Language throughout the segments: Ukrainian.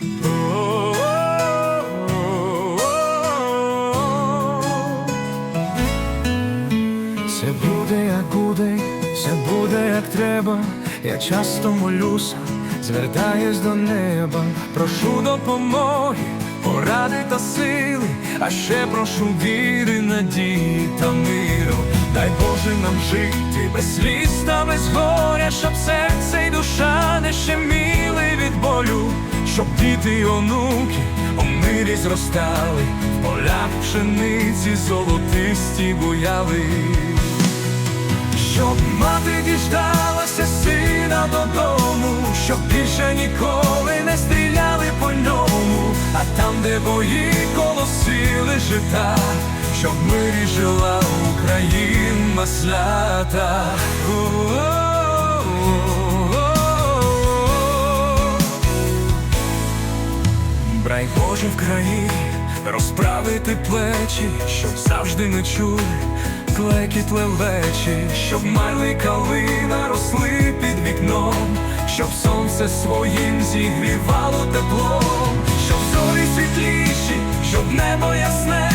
Все буде, як буде, все буде, як треба. Я часто молюся, звертаюсь до неба, прошу допомоги, поради та сили, а ще прошу віри, надії та миру. Дай Боже нам жити без сліз та без горя, щоб серце й душа не болю, щоб діти й онуки у мирі зростали, в полях пшениці золотисті буяли. Щоб мати діждалася сина додому, щоб більше ніколи не стріляли по ньому, а там, де бої колосили жита, щоб в мирі жила Україна свята. Боже в країні, розправити плечі, щоб завжди не чули клекіт лелечі, щоб мали калина росли під вікном, щоб сонце своїм зігрівало теплом, щоб зорі світліші, щоб небо ясне,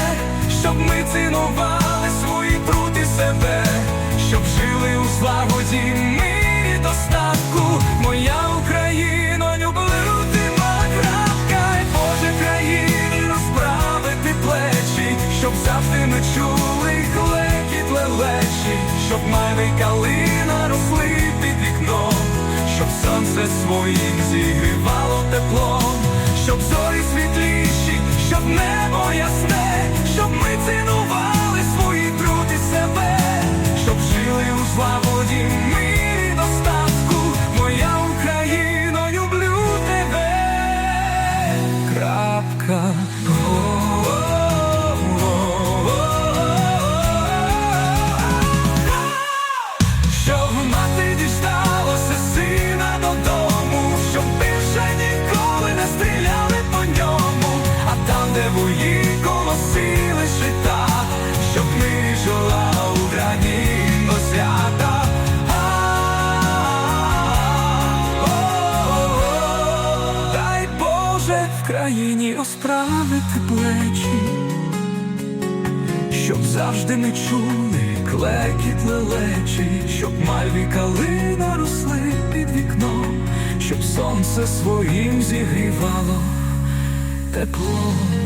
щоб ми цінували свої труд і себе, щоб жили у злагоді, мирі достатку, моя ми чули клекіт лелечі, щоб мене калина росли під вікном, щоб сонце своїм зігрівало теплом, щоб зорі світліші, щоб небо ясне, щоб ми цінували країні розправити плечі щоб завжди не чули клекіт лелечі, щоб мальві калина росли під вікном, щоб сонце своїм зігрівало теплом.